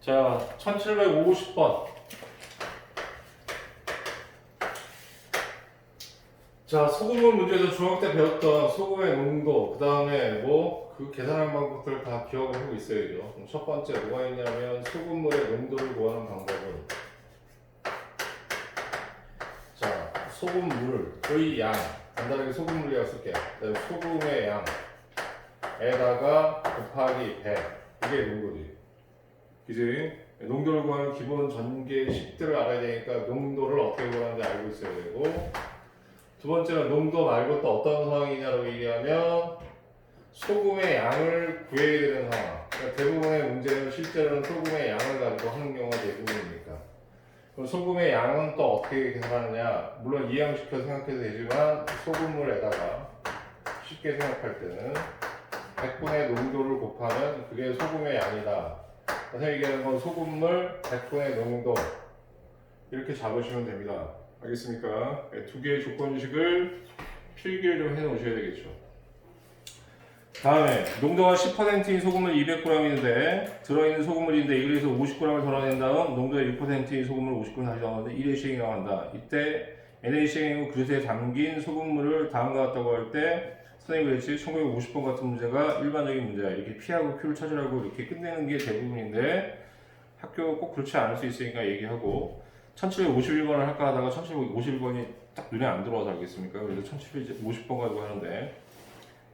자, 1750번. 자, 소금은 문제에서 중학교 때 배웠던 소금의 농도, 그 다음에 뭐, 그 계산하는 방법들 다 기억을 하고 있어야죠. 첫 번째 뭐가 있냐면, 소금물의 농도를 구하는 방법은, 자, 소금물의 양, 간단하게 소금물이라고 쓸게요. 소금의 양에다가 곱하기 100. 이게 농도지. 그지? 농도를 기본 전개 식들을 알아야 되니까 농도를 어떻게 구하는지 알고 있어야 되고 두 번째는 농도 말고 또 어떤 상황이냐고 얘기하면 소금의 양을 구해야 되는 상황. 그러니까 대부분의 문제는 실제로는 소금의 양을 가지고 하는 경우가 대부분이니까 그럼 소금의 양은 또 어떻게 계산하느냐? 물론 이양시켜 생각해도 되지만 소금물에다가 쉽게 생각할 때는 100분의 농도를 곱하면 그게 소금의 양이다 그래서 얘기하는 건 소금물 100분의 농도 이렇게 잡으시면 됩니다. 알겠습니까? 네, 두 개의 조건식을 필기를 좀 해 놓으셔야 되겠죠. 다음에 농도가 10%인 소금물 200g인데 들어있는 소금물인데 1에서 50g을 덜어낸 다음 농도가 6%인 소금물 50g 다시 넣었는데 1의 시행이 나간다. 이때 NaCl 그릇에 담긴 소금물을 다음과 같다고 할 때 선생님이 그랬지 1950번 같은 문제가 일반적인 문제야. 이렇게 P하고 Q를 찾으라고 이렇게 끝내는 게 대부분인데 학교 꼭 그렇지 않을 수 있으니까 얘기하고 1751번을 할까 하다가 1751번이 딱 눈에 안 들어와서 알겠습니까? 그래서 1750번 가지고 하는데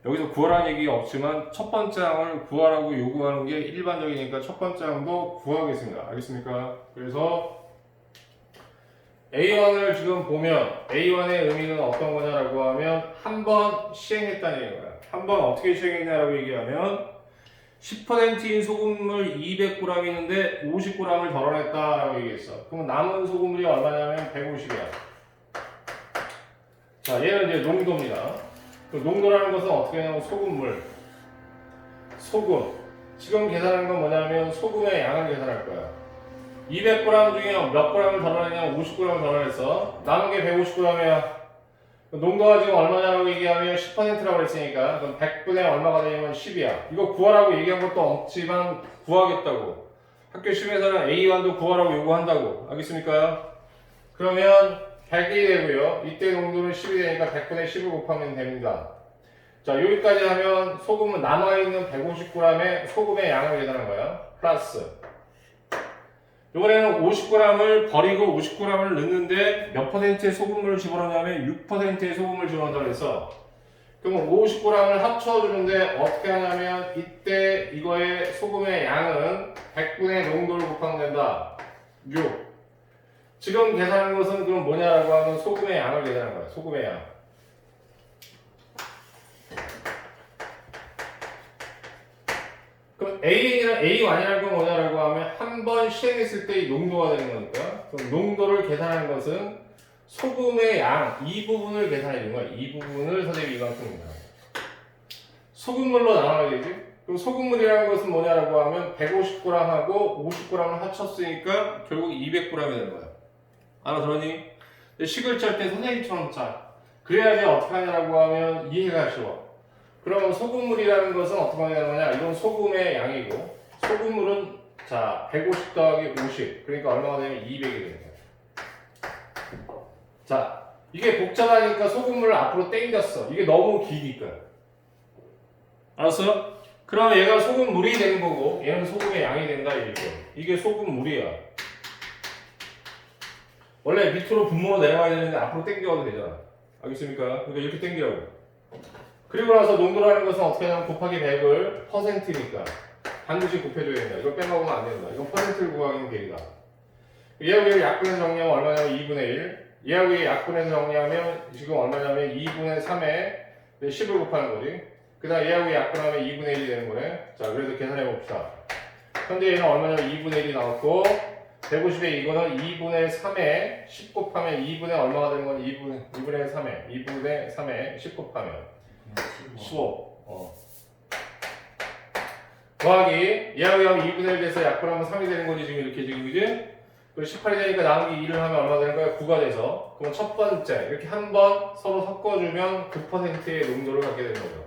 여기서 구하라는 얘기가 없지만 첫 번째 항을 구하라고 요구하는 게 일반적이니까 첫 번째 항도 구하겠습니다. 알겠습니까? 그래서 A1을 지금 보면 A1의 의미는 어떤 거냐라고 하면 한 번 시행했다는 얘기예요. 한 번 어떻게 시행했냐라고 얘기하면 10%인 소금물 200g 있는데 50g을 덜어냈다라고 얘기했어. 그럼 남은 소금물이 얼마냐면 150이야. 자, 얘는 이제 농도입니다. 그 농도라는 것은 어떻게 하냐면 소금물, 소금. 지금 계산하는 건 뭐냐면 소금의 양을 계산할 거야. 200g 중에 몇 g을 덜어내냐? 50g을 덜어냈어. 남은 게 150g이야. 농도가 지금 얼마냐고 얘기하면 10%라고 그랬으니까 그럼 100분의 얼마가 되냐면 10이야. 이거 구하라고 얘기한 것도 없지만 구하겠다고. 학교 시험에서는 A1도 구하라고 요구한다고. 알겠습니까? 그러면 100이 되고요. 이때 농도는 10이 되니까 100분의 10을 곱하면 됩니다. 자, 여기까지 하면 소금은 남아있는 150g의 소금의 양을 계산한 거야. 플러스. 이번에는 50g을 버리고 50g을 넣는데 몇 퍼센트의 소금물을 집어넣냐면 6%의 소금을 집어넣는다고 했어. 그러면 50g을 합쳐주는데 어떻게 하냐면 이때 이거의 소금의 양은 100분의 농도를 곱하면 된다. 6. 지금 계산한 것은 그럼 뭐냐라고 하면 소금의 양을 계산한 거야. 소금의 양. 그럼 A랑 A1이라는 건 뭐냐라고 하면 한 번 시행했을 때이 농도가 되는 거니까 그럼 농도를 계산하는 것은 소금의 양 이 부분을 계산해 주는 거야. 이 부분을 선생님이 이만큼입니다. 소금물로 나눠야 되지. 그럼 소금물이라는 것은 뭐냐라고 하면 150g하고 50g을 합쳤으니까 결국 200g이 되는 거야. 알아들었니? 식을 짤 때 선생님처럼 짜. 그래야지 어떻게 하냐라고 하면 이해가 쉬워. 그러면 소금물이라는 것은 어떻게 하는 거냐? 이건 소금의 양이고 소금물은 자 150 더하기 50 그러니까 얼마가 되면 200이 되는 거야. 자 이게 복잡하니까 소금물을 앞으로 땡겼어. 이게 너무 기니까. 알았어? 그러면 얘가 소금물이 되는 거고 얘는 소금의 양이 된다 이거. 이게 소금물이야. 원래 밑으로 분모로 내려가야 되는데 앞으로 땡겨도 되잖아. 알겠습니까? 그러니까 이렇게 땡기라고. 그리고 나서 농도라는 것은 어떻게 하냐면 곱하기 100을 퍼센트니까 반드시 곱해줘야 된다. 이거 빼먹으면 안 된다. 이건 퍼센트를 구하기는 길이다. 얘하고 얘 약분해서 정리하면 얼마냐면 2분의 1. 얘하고 얘 약분해서 정리하면 지금 얼마냐면 2분의 3에 10을 곱하는 거지. 그 다음 얘하고 얘 약분하면 2분의 1이 되는 거네. 자, 그래서 계산해 봅시다. 현재 얘는 얼마냐면 2분의 1이 나왔고 150에 이거는 2분의 3에 10 곱하면 2분의 얼마가 되는 건 2분의, 2분의 3에 2분의 3에 10 곱하면 15. 어. 더하기 얘하고 얘하고 2분의 1 돼서 약분 하면 3이 되는 거지 지금 이렇게 지금 그지? 그리고 18이 되니까 나누기 2를 하면 얼마 되는 거야? 9가 돼서 그럼 첫 번째 이렇게 한 번 서로 섞어주면 9%의 농도를 갖게 되는 거죠.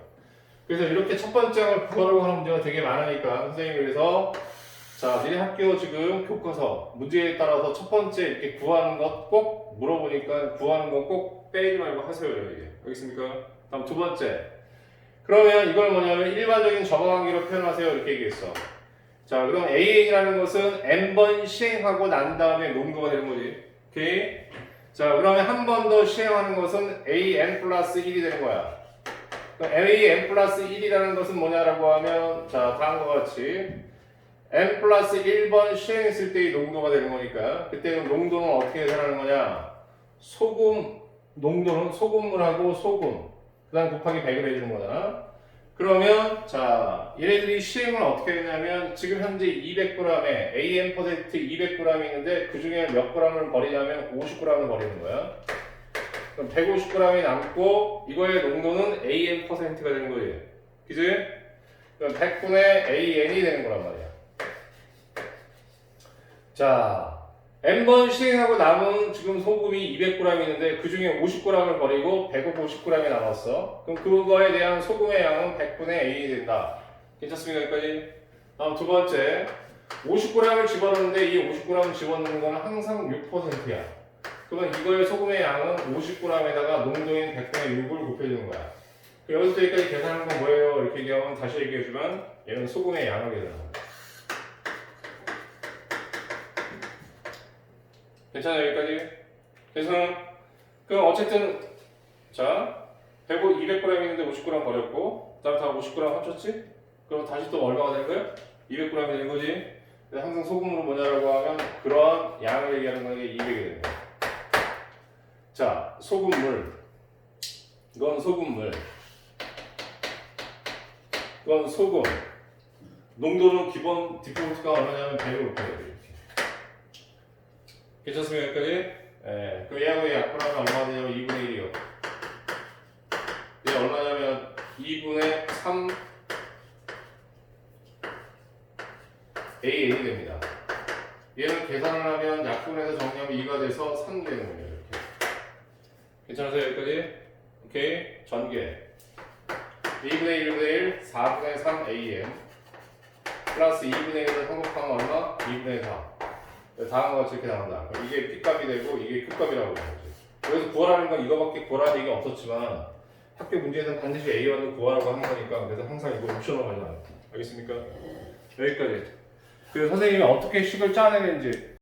그래서 이렇게 첫 번째 항을 구하려고 하는 문제가 되게 많으니까 선생님이 그래서 자, 니네 학교 지금 교과서 문제에 따라서 첫 번째 이렇게 구하는 것 꼭 물어보니까 구하는 건 꼭 빼지 말고 하세요, 이게. 알겠습니까? 다음 두 번째. 그러면 이걸 뭐냐면 일반적인 적어관계로 표현하세요. 이렇게 얘기했어. 자, 그럼 AN이라는 것은 n번 시행하고 난 다음에 농도가 되는 거지. 오케이? 자, 그러면 한 번 더 시행하는 것은 AN 플러스 1이 되는 거야. AN 플러스 1이라는 것은 뭐냐라고 하면, 자, 다음과 같이 n 플러스 1번 시행했을 때의 농도가 되는 거니까, 그때는 농도는 어떻게 계산하는 거냐? 소금, 농도는 소금물하고 소금, 그 다음 곱하기 100을 해주는 거잖아. 그러면 자 얘네들이 시행을 어떻게 했냐면 지금 현재 200g에 AN 퍼센트 200g이 있는데 그 중에 몇 g을 버리냐면 50g을 버리는 거야. 그럼 150g이 남고 이거의 농도는 AN 퍼센트가 되는 거지. 그지? 그럼 100분의 AN이 되는 거란 말이야. 자 n번 시행하고 남은 지금 소금이 200g 있는데 그 중에 50g을 버리고 150g이 남았어. 그럼 그거에 대한 소금의 양은 100분의 A이 된다. 괜찮습니까? 여기까지? 다음 두 번째. 50g을 집어넣는데 이 50g 집어넣는 거는 항상 6%야. 그러면 이거의 소금의 양은 50g에다가 농도인 100분의 6을 곱해주는 거야. 여기서 여기까지 계산하는 건 뭐예요? 이렇게 얘기하면 다시 얘기해주면 얘는 소금의 양을 계산하는 괜찮아요 여기까지? 그래서 그럼 어쨌든 자 100, 200g 있는데 50g 버렸고 그다음 다 50g 합쳤지? 그럼 다시 또 얼마가 되는 거야? 200g 이 되는 거지? 항상 소금으로 뭐냐라고 하면 그런 양을 얘기하는 거는 200이 되는 거야 자 소금물 이건 소금물 이건 소금 농도는 기본 디폴트가 얼마냐면 100을 곱해야 돼 이렇게 괜찮습니까 여기까지? 예. 그럼 얘하고 얘 약분하면 얼마가 되냐면 2분의 1이요. 얘 얼마냐면 2분의 3 AN이 됩니다. 얘는 계산을 하면 약분해서 정리하면 2가 돼서 3 되는 거예요. 이렇게. 괜찮으세요 여기까지? 오케이. 전개. 2분의 1분의 1, 4분의 3 AN 플러스 2분의 1을 한곱하면 얼마? 2분의 4. 다음과 같이 이렇게 나온다. 이게 P값이 되고 이게 Q값이라고 하는 거지. 그래서 구하라는 건 이거밖에 구하라는 얘기가 없었지만 학교 문제에서는 반드시 A1을 구하라고 하는 거니까 그래서 항상 이거 옵션으로 가져가요. 알겠습니까? 여기까지. 그 선생님이 어떻게 식을 짜내는지